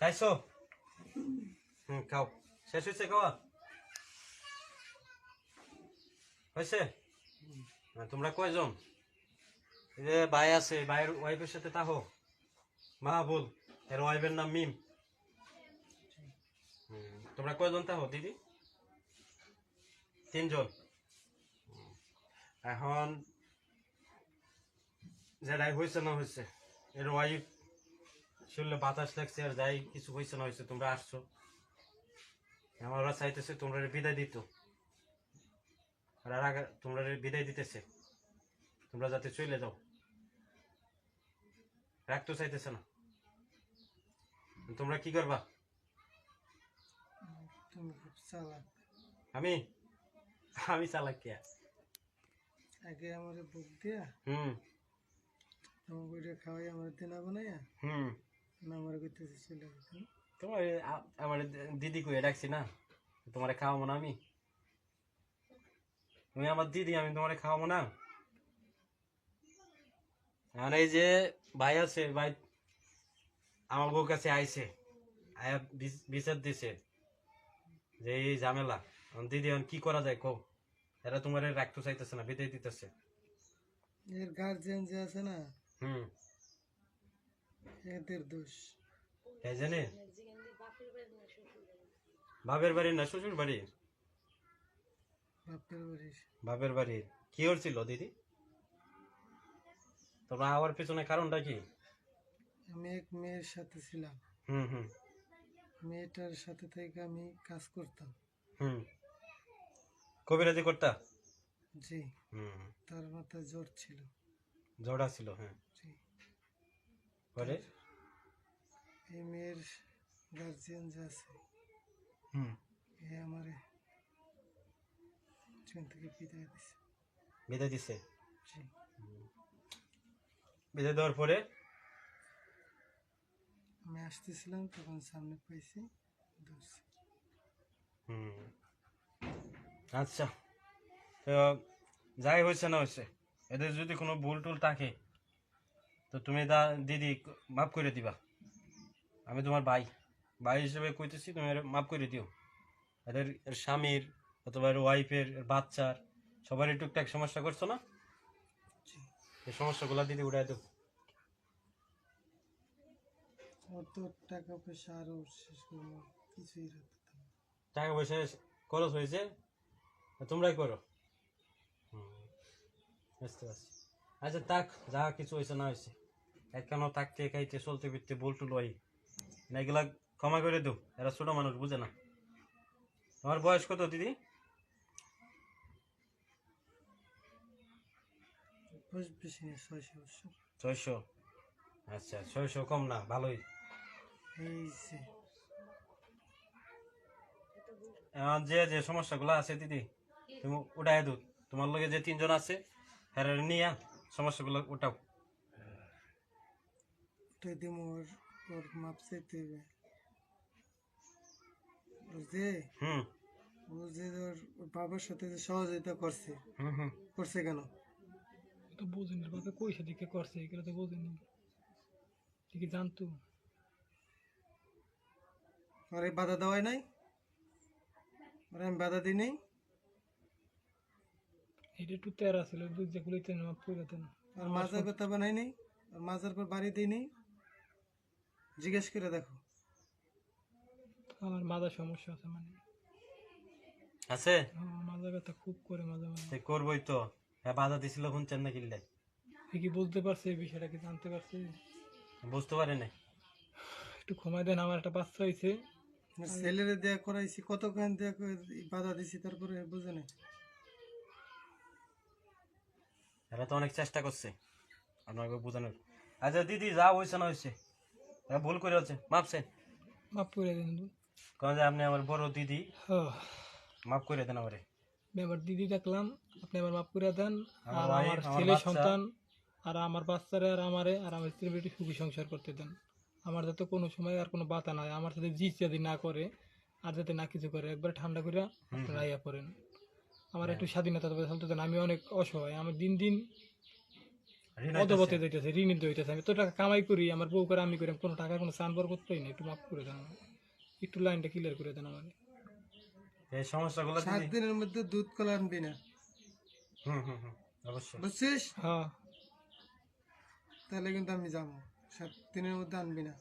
খাইছো হুম খাও। শেষ হয়েছে খাওয়া? হয়েছে? হ্যাঁ, তোমরা কয়জন? এই যে ভাই আছে ভাইয়ের ওয়াইফের সাথে তাহো। মাহবুল এর ওয়াইফের নাম মিম। তোমরা কয়জন তাহো দিদি? তিনজন। এখন যেটাই হয়েছে না হয়েছে এর ওয়াইফ শুনলে বাতাস লাগছে আর যাই কিছু হয়েছে না হয়েছে তোমরা আসছো। আমার চাইতেছে তোমরা বিদায় দিত। আর আগে তোমরা বিদায় দিতেছে। তোমরা যাতে চলে যাও। রাখতে চাইতেছে না। তোমরা কি করবা? চালাক। আমি? আমি চালাক কে? আগে আমার বুক দিয়া হুম। তোমার খাওয়াই আমার দিনা বানাইয়া হুম। তোমার আমার দিদি কই ডাকছি না? তোমারে খাওয়াবো না আমি? তুমি আমার দিদি আমি তোমারে খাওয়াবো না? আর এই যে ভাই আছে ভাই আমার বউ কাছে আইছে আয়া বিচার দিছে যে এই ঝামেলা। দিদি এখন কি করা যায় কো এরা তোমার রাখতে চাইতেছে না বিদায় দিতেছে। এর গার্জিয়ান যে আছে না হুম। এদের দোষ। এই জানে? বাপের বাড়ি না শ্বশুর বাড়ি। বাপের বাড়ির বাপের বাড়ির কি হচ্ছিল দিদি? তোমরা আবার পিছনে কারণটা কি? আমি এক মেয়ের সাথে ছিলাম। হুম হুম। মেয়েটার সাথে থেকে আমি কাজ করতাম। হুম। কবিরাজি করতা? জি। হুম। তার মাথায় জ্বর ছিল। জোড়া ছিল হ্যাঁ। পরে এই মেয়ের গার্জিয়ান যে আছে হুম। এ আমারে সেখান থেকে বিদায় দিছে। বিদায় দিছে? বিদায় দেওয়ার পরে? আমি আসতেছিলাম তখন সামনে পাইছি ধরছি। হুম। আচ্ছা। তো যাই হয়েছে না হয়েছে এদের যদি কোনো ভুল টুল থাকে তো তুমি দা দিদি মাফ করে দিবা। আমি তোমার ভাই। ভাই হিসেবে কইতেছি তুমি এর মাফ করে দিও। এদের এর স্বামীর অথবা এর ওয়াইফের বাচ্চার সবারই টুকটাক সমস্যা করছ না? এই সমস্যাগুলো দিদি উঠাই দেবো অত টাকা পয়সা আরও শেষ করব কিছুই টাকা পয়সা খরচ হয়েছে তোমরাই করো। বুঝতে পারছি। আচ্ছা থাক যা কিছু হয়েছে না হয়েছে। একখানো থাকতে খাইতে চলতে ফিরতে বলটু লই। না এগুলা ক্ষমা করে দো এরা ছোট মানুষ বুঝে না। তোমার বয়স কত দিদি? ছয়শো আচ্ছা ছয়শো কম না ভালোই। যে। যে সমস্যাগুলো আছে দিদি তুমি উঠাই দো। তোমার লগে যে তিনজন আছে হ্যাঁ নিয়া সমস্যাগুলো উঠাও। ওটাই দিব ওর ওর মাপ চাইতে হবে বুঝতে হুম ও যে ওর ওর বাবার সাথে যে সহযোগিতা করছে হুম করছে কেন তো বোঝেনি বাবা কইসা দিকে করছে এগুলো তো বোঝেনি ঠিকই জানতো আরে বাধা দেওয়াই নাই আরে আমি বাধা দিই নাই এটা একটু তেরা ছিল বুঝতে খুলিতে মাপ করে দেন আর মাজার কথা বানাই নাই আর মাজার পর বাড়ি দিই নাই জিজ্ঞেস করে দেখো। আমার মাথা সমস্যা আছে মানে। আছে? আমার মাথা ব্যথা খুব করে মাঝে মাঝে। সে করবই তো। হ্যাঁ বাধা দিছিল শুনছেন না কিনলে। ঠিকই বুঝতে পারছে এই বিষয়টা কি জানতে পারছে? বুঝতে পারে নাই। একটু ক্ষমা দেন আমার একটা বাচ্চা হয়েছে ছেলেরে দেয়া করাইছি কতক্ষণ দেয়া করে- বাধা দিছি তারপরে বুঝে নাই। এরা তো অনেক চেষ্টা করছে আপনাকে বোঝানোর। আচ্ছা দিদি যা হয়েছে না হয়েছে এরা ভুল করে হচ্ছে। মাপছেন মাফ করে দেন কারণ যে আপনি আমার বড় দিদি। হ্যাঁ। মাফ করে দেন আমারে। আমি আমার দিদি দেখলাম আপনি আমার মাফ করে দেন। আর আমার ছেলে সন্তান আর আমার বাচ্চারা আর আমারে আর আমার স্ত্রী বেটি সুখী সংসার করতে দেন। আমার যাতে কোনো সময় আর কোনো বাতা নাই আমার সাথে জি যদি না করে আর যাতে না কিছু করে একবার ঠান্ডা করে আপনারা আইয়া পড়েন। আমার একটু স্বাধীনতা দেবে চলতে দেন আমি অনেক অসহায় আমার দিন দিন অধবতে আমি তো টাকা কামাই করি আমার বউ করে আমি করি কোনো টাকা কোনো সান বরকত না। একটু মাফ করে দেন একটু লাইনটা ক্লিয়ার করে দেন আমার এই সমস্যাগুলো সাত দিনের মধ্যে দুধ কলা আনবি না। হুম হুম হুম অবশ্যই। বুঝছিস? হ্যাঁ। তাহলে কিন্তু আমি যাব। সাত দিনের মধ্যে আনবি না।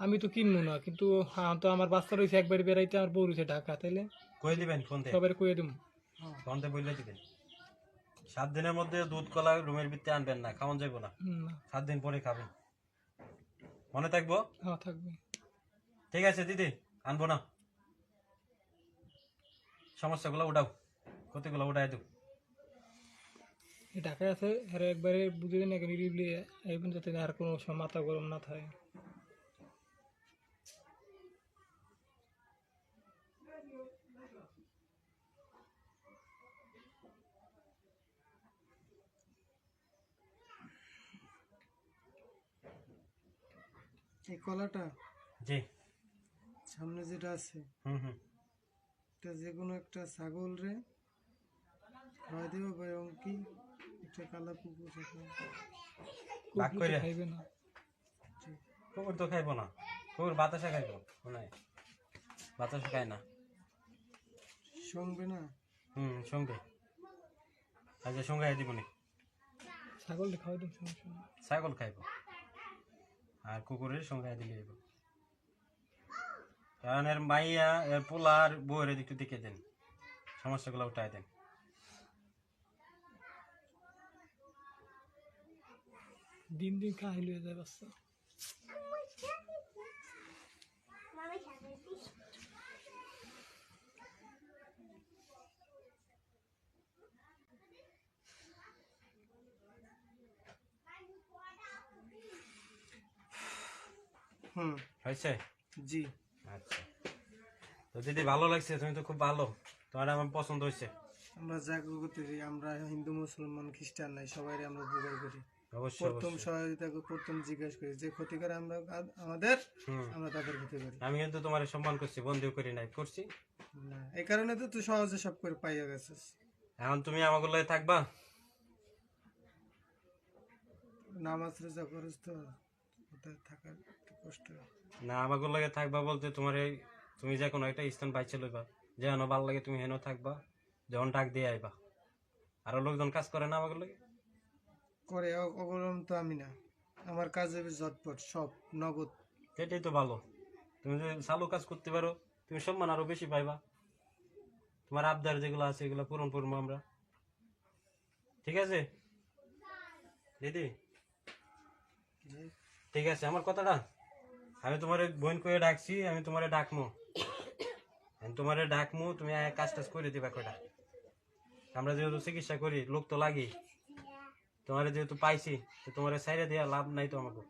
আমি তো কিনবো না কিন্তু হ্যাঁ তো আমার বাচ্চা রয়েছে একবার বেড়াইতে আমার বউ রয়েছে ঢাকা তাইলে কই দিবেন ফোন দিয়ে সবাই কয়ে দেবো হ্যাঁ। ফোন দিয়ে বলে দিবেন। সাত দিনের মধ্যে দুধ কলা রুমের ভিতরে আনবেন না খাওয়ান যাইব না। সাত দিন পরে খাবেন। মনে থাকব? হ্যাঁ থাকবে। ঠিক আছে দিদি আনব না। সমস্যাগুলো উঠাও ক্ষতিগুলো উঠাই দেব ঢাকায় আছে আর একবারে বুঝে দিন এখানে রিবলি যাতে আর কোনো মাথা গরম না থাকে। এই কলাটা? জি। সামনে যেটা আছে। হুম হুম। এটা যে কোনো একটা ছাগল রে। খাওয়াই দিব বা এবং কি? একটা কালা। ভাগ কুকুর তো করে। খাইবে না। কুকুর তো খাইবো না। কুকুর বাতাসে খাইবো মনে বাতাসে খায় না। সঙ্গে না? হুম সঙ্গে আচ্ছা সঙ্গে দিব নি ছাগলটা খাওয়াই সমস্যা ছাগল খাইব। আর কুকুরের সঙ্গে দিলে হইব কারণ এর মাইয়া, এর পোলা আর বউয়ের একটু দেখে দেন, সমস্যাগুলো উঠায় দেন। দিন দিন হয়ে যায় বাচ্চা। হুম। হয়েছে? জি। আচ্ছা। তো দিদি ভালো লাগছে? তুমি তো খুব ভালো। তোমার আমার পছন্দ হয়েছে। আমরা যা করতেছি আমরা হিন্দু মুসলমান খ্রিস্টান নাই সবাই আমরা উপকার করি। প্রথম সহযোগিতা প্রথম জিজ্ঞেস করি যে ক্ষতি করে আমরা আমাদের আমরা তাদের ক্ষতি করি। আমি কিন্তু তোমার সম্মান করছি বন্দিও করি নাই করছি। না, এই কারণে তো তুই সহজে সব করে পাইয়া গেছিস। এখন তুমি আমাকে লয়ে থাকবা? নামাজ রোজা করিস তো। ওটা থাকার একটু কষ্ট। না আমাকে লগে থাকবা বলতে তোমার এই তুমি যে কোনো একটা স্থান বাইছে লইবা। যেন ভালো লাগে তুমি হেন থাকবা যখন ডাক দিয়ে আইবা। আরও লোকজন কাজ করে না আমাকে লগে? করে অ- তো আমি না। আমার কাজ ঝটপট সব নগদ। সেটাই তো ভালো। তুমি যদি চালু কাজ করতে পারো তুমি সম্মান আরও বেশি পাইবা। তোমার আবদার যেগুলো আছে এগুলো পূরণ করব আমরা। ঠিক আছে? দিদি? ঠিক আছে আমার কথাটা। আমি তোমার বোন করে ডাকছি আমি তোমারে ডাকমু। আমি তোমারে ডাকমু তুমি আয়া কাজ টাজ করে দিবা কয়টা আমরা যেহেতু চিকিৎসা করি লোক তো লাগি। তোমার যেহেতু পাইছি তো তোমার সাইডে দেওয়া লাভ নাই তো আমাকে।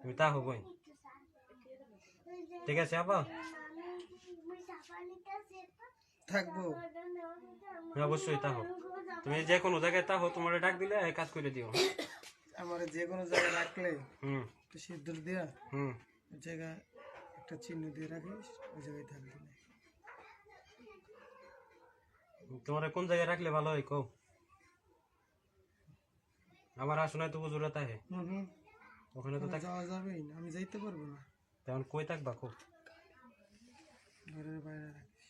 তুমি তা হবই। ঠিক আছে আপা? থাকব। হ্যাঁ, অবশ্যই তা হোক তুমি যে কোনো জায়গায় তা হোক তোমার ডাক দিলে আয়া কাজ করে দিও। আমার যে কোনো জায়গায় রাখলে হুম। একটু সিদ্ধর দিয়া হুম। ওই জায়গায় একটা চিহ্ন দিয়ে রাখিস ওই জায়গায় থাকবি না তোমার কোন জায়গায় রাখলে ভালো হয় কও? আমার আসনে তো হুজুরা তাহে হুম ওখানে তো যাওয়া যাবেই না আমি যাইতে পারব না। তেমন কই থাকবা খুব ঘরের বাইরে রাখিস।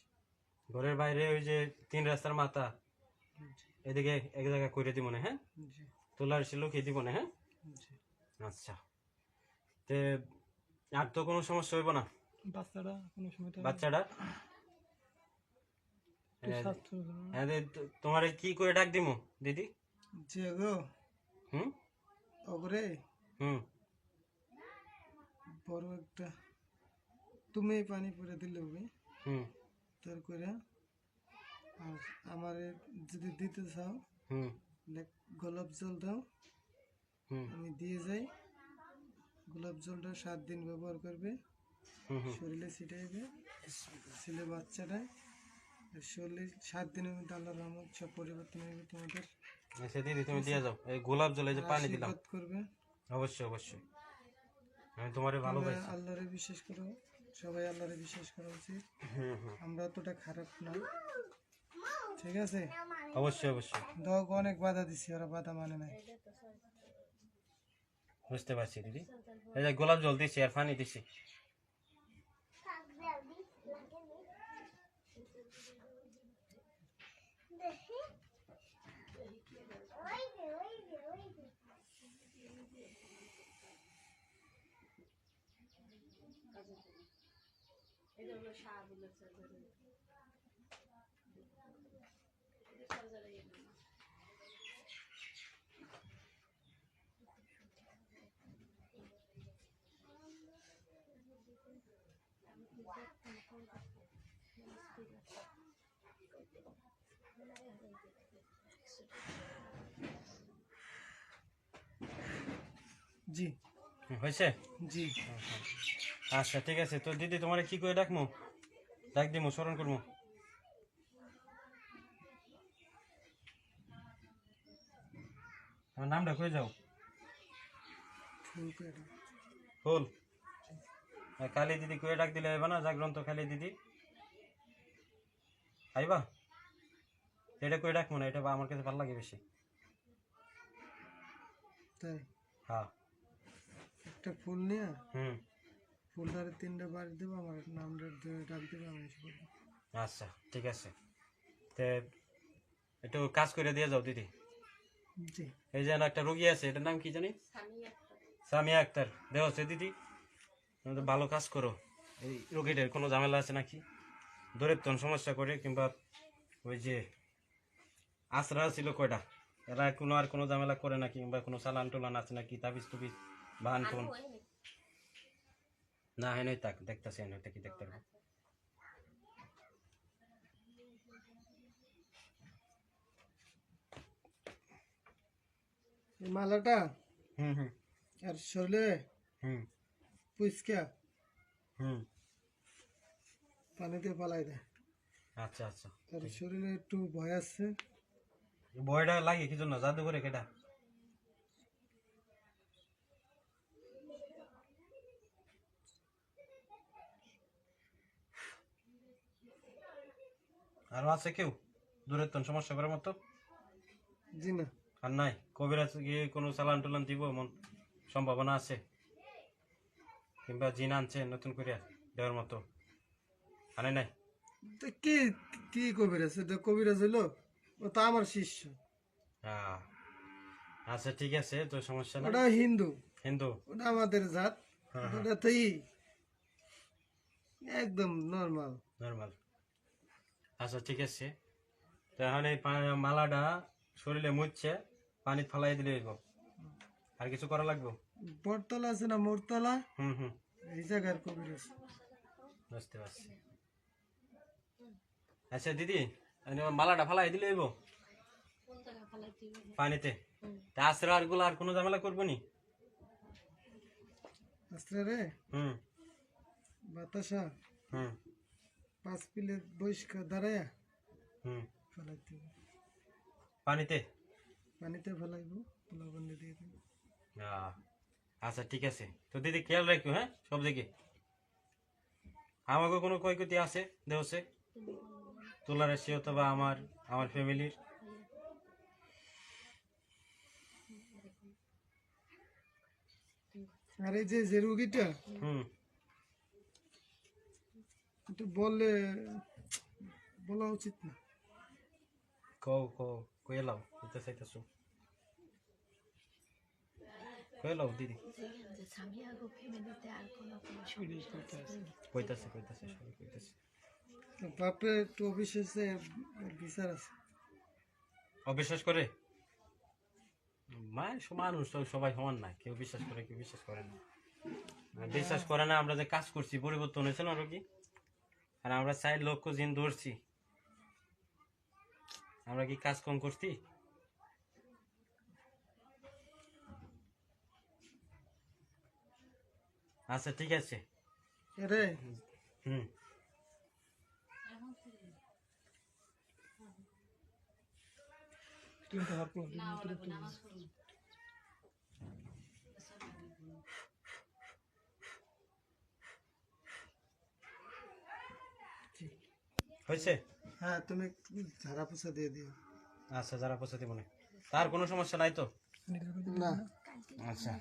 ঘরের বাইরে ওই যে তিন রাস্তার মাথা। এদিকে এক জায়গায় করে দিব না হ্যাঁ? জি। তোলার ছিল খেয়ে দিব না হ্যাঁ আচ্ছা। তে আর তো কোনো সমস্যা হইব না? বাচ্চাটা কোনো সময় বাচ্চাটা হ্যাঁ তোমার কি করে ডাক দিমু দিদি? যে গো। হুম? ওগরে হুম। বড় একটা তুমি পানি পরে দিলে হবে হুম। তোর করে আর আমার যদি দিতে চাও হুম। গোলাপ জল দাও। আমি দিয়ে যাই। গোলাপ জলটা সাত দিন ব্যবহার করবে। শরীরে ছিটাইবে। ছেলে বাচ্চাটা আর শরীরে সাত দিনের মধ্যে আল্লাহ রহমত সব পরিবর্তন হবে তোমাদের। আচ্ছা দিদি তুমি দিয়ে যাও। এই গোলাপ জলে যে পানি দিলাম। করবে। অবশ্যই অবশ্যই। আমি তোমারে ভালোবাসি। আল্লাহরে বিশ্বাস করো। সবাই আল্লাহরে বিশ্বাস করা উচিত। আমরা অতটা খারাপ না। ঠিক আছে? অবশ্যই অবশ্যই। দোয়াকে অনেক বাধা দিছি ওরা বাধা মানে নাই। বুঝতে পারছি দিদি। এই যে গোলাপ জল দিছি আর পানি দিছি। জি। হয়েছে? জি। আচ্ছা ঠিক আছে। তো দিদি তোমার কি করে ডাকমু? ডাক দিমু স্মরণ করব আমার নামটা কয়ে যাও? ফুল ফুল। কালী দিদি কয়ে ডাক দিলে আইবা না জাগ্রন্ত কালী দিদি। আইবা? এটা কয়ে ডাকবো না এটা বা আমার কাছে ভালো লাগে বেশি। তাই? হ্যাঁ। একটা ফুল নিয়ে? হুম। ফুলটারে তিনটা বাড়ি দেবো আমার নামটা ডাক দেবে আমি আচ্ছা ঠিক আছে। তে একটু কাজ করে দিয়ে যাও দিদি। এই যে একটা রোগী আছে এটার নাম কি জানি? সামিয়া আক্তার। দেও আছে দিদি? তো ভালো কাজ করো। এই রোগীটার কোনো ঝামেলা আছে নাকি? দরিদ্র সমস্যা করে কিংবা ওই যে আশ্রা ছিল কয়টা? এরা কোনো আর কোনো ঝামেলা করে না কিংবা কোনো চালান টোলান আছে নাকি? তাবিজ টুবিজ বাহান টোন না হয় নাই তাক দেখতেছি না কি দেখতে এই মালাটা হুম হুম। আর শরীরে? হুম। পুচকা। হুম। পানিতে পালাই দেয়। আচ্ছা আচ্ছা। আর শরীরে একটু ভয় আছে। বয়টা লাগে কি জন্য? জাদু করে কেটা আরও আছে কেউ? দূরের তন সমস্যা করার মতো? জি না। আর নাই? কবিরাজ গিয়ে কোনো চালান টুলান দিব এমন সম্ভাবনা আছে? কিংবা জিন আনছে নতুন করে দেওয়ার মতো। আনে নাই? তো কি কি কবিরাজ? এটা কবিরাজ হইল ও তো আমার শিষ্য। হ্যাঁ আচ্ছা ঠিক আছে তো সমস্যা নাই। ওটা হিন্দু। হিন্দু? ওটা আমাদের জাত। হ্যাঁ, ওটা তুই একদম নর্মাল নর্মাল আচ্ছা ঠিক আছে। তাহলে এই মালাটা শরীরে মুছছে পানি ফালাই দিলে হইব। আর কিছু করা লাগবে? বটতলা আছে না মোরতলা? হুম হুম। এই জায়গার কবিরাজ বুঝতে পারছি। আচ্ছা দিদি মালাটা ফালাই দিলে হইব? পানিতে? তা আশ্রা আরগুলো আর কোনো ঝামেলা করব নি? আস্তে রে হুম। বাতাসা? হুম। পাঁচ পিলে বৈশকা দাঁড়ায়া হুম। ফেলাই দিব পানিতে? পানিতে ফেলাইব লবণ দিয়ে দিব। আহ, আচ্ছা ঠিক আছে। তো দিদি খেয়াল রাখো হ্যাঁ? সব দিকে। আমাকে কোনো ক্ষয়ক্ষতি আছে? দেহসে তোলার এসে অথবা আমার আমার ফ্যামিলির? আর এই যে যে রুগীটা? হুম। একটু বললে বলা উচিত না। কও কও কয়ে লাও কইতে চাইতেছো। কয়ে লাও দিদি। কইতাছে কইতাছে সবাই কইতাছে। তো বাপরে একটু অবিশ্বাসে বিচার আছে। অবিশ্বাস করে? মানে মানুষ সবাই সমান না কেউ বিশ্বাস করে কেউ বিশ্বাস করে না। বিশ্বাস করে না আমরা যে কাজ করছি পরিবর্তন হয়েছে না রোগী? আর আমরা চাই লক্ষ জিন ধরছি। আমরা কি কাজ কম করছি? আচ্ছা ঠিক আছে। রে। হুম। হয়েছে? হ্যাঁ তুমি ঝাড়া দিয়ে দিও। আচ্ছা মনে তার কোনো সমস্যা নাই তো? না। আচ্ছা।